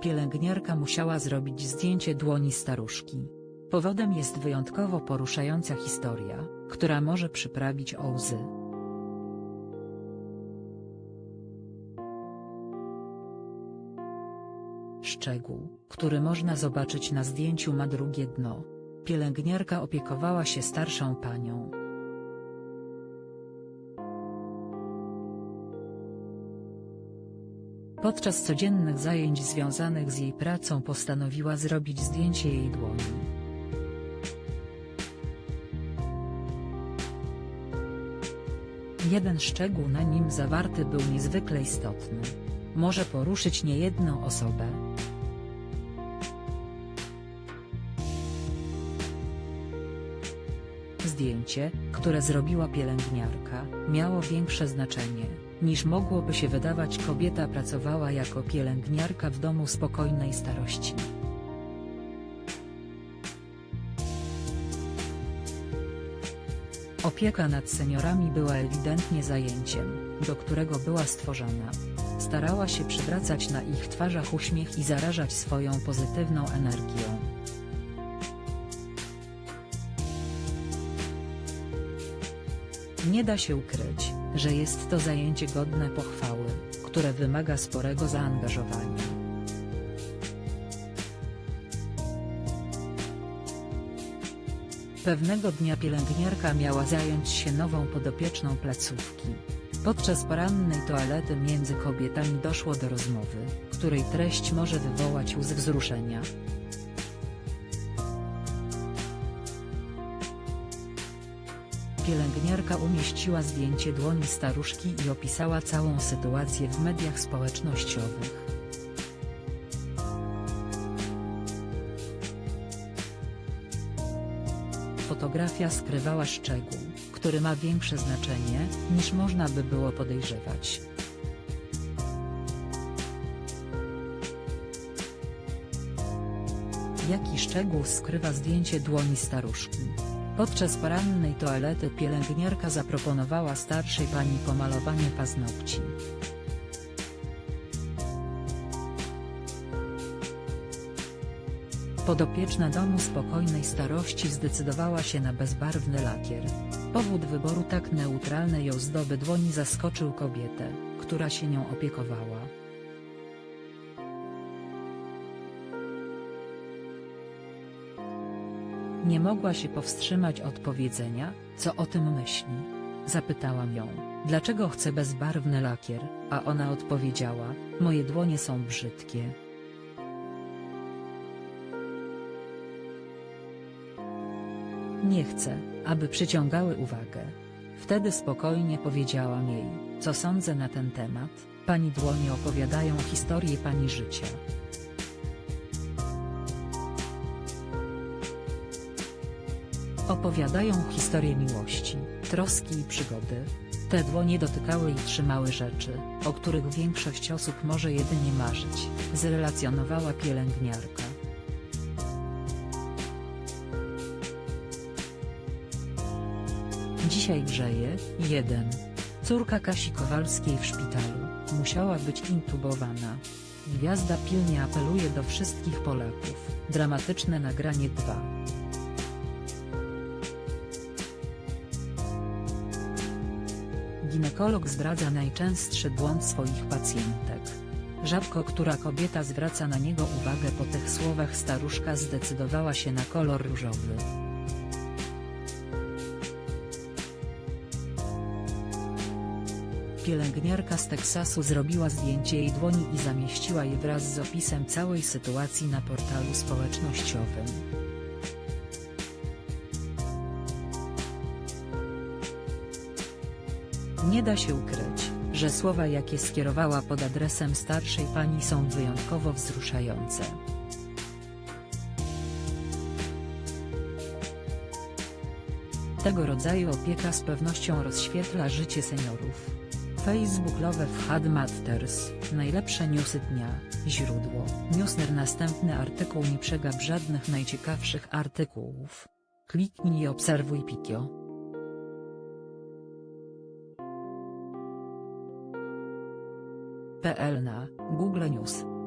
Pielęgniarka musiała zrobić zdjęcie dłoni staruszki. Powodem jest wyjątkowo poruszająca historia, która może przyprawić o łzy. Szczegół, który można zobaczyć na zdjęciu ma drugie dno. Pielęgniarka opiekowała się starszą panią. Podczas codziennych zajęć związanych z jej pracą postanowiła zrobić zdjęcie jej dłoni. Jeden szczegół na nim zawarty był niezwykle istotny. Może poruszyć niejedną osobę. Zdjęcie, które zrobiła pielęgniarka, miało większe znaczenie, niż mogłoby się wydawać kobieta pracowała jako pielęgniarka w domu spokojnej starości. Opieka nad seniorami była ewidentnie zajęciem, do którego była stworzona. Starała się przywracać na ich twarzach uśmiech i zarażać swoją pozytywną energią. Nie da się ukryć, że jest to zajęcie godne pochwały, które wymaga sporego zaangażowania. Pewnego dnia pielęgniarka miała zająć się nową podopieczną placówki. Podczas porannej toalety między kobietami doszło do rozmowy, której treść może wywołać łzy wzruszenia. Pielęgniarka umieściła zdjęcie dłoni staruszki i opisała całą sytuację w mediach społecznościowych. Fotografia skrywała szczegół, który ma większe znaczenie, niż można by było podejrzewać. Jaki szczegół skrywa zdjęcie dłoni staruszki? Podczas porannej toalety pielęgniarka zaproponowała starszej pani pomalowanie paznokci. Podopieczna domu spokojnej starości zdecydowała się na bezbarwny lakier. Powód wyboru tak neutralnej ozdoby dłoni zaskoczył kobietę, która się nią opiekowała. Nie mogła się powstrzymać od powiedzenia, co o tym myśli. Zapytałam ją, dlaczego chce bezbarwny lakier, a ona odpowiedziała, moje dłonie są brzydkie. Nie chcę, aby przyciągały uwagę. Wtedy spokojnie powiedziałam jej, co sądzę na ten temat, pani dłonie opowiadają historię pani życia. Opowiadają historię miłości, troski i przygody. Te dłonie dotykały i trzymały rzeczy, o których większość osób może jedynie marzyć, zrelacjonowała pielęgniarka. Dzisiaj grzeje, 1. Córka Kasi Kowalskiej w szpitalu, musiała być intubowana. Gwiazda pilnie apeluje do wszystkich Polaków, dramatyczne nagranie 2. Ginekolog zdradza najczęstszy błąd swoich pacjentek. Rzadko która kobieta zwraca na niego uwagę po tych słowach staruszka zdecydowała się na kolor różowy. Pielęgniarka z Teksasu zrobiła zdjęcie jej dłoni i zamieściła je wraz z opisem całej sytuacji na portalu społecznościowym. Nie da się ukryć, że słowa jakie skierowała pod adresem starszej pani są wyjątkowo wzruszające. Tego rodzaju opieka z pewnością rozświetla życie seniorów. Facebook Love Had Matters, najlepsze newsy dnia, źródło, newsner Następny artykuł nie przegap żadnych najciekawszych artykułów. Kliknij i obserwuj Pikio. PL na Google News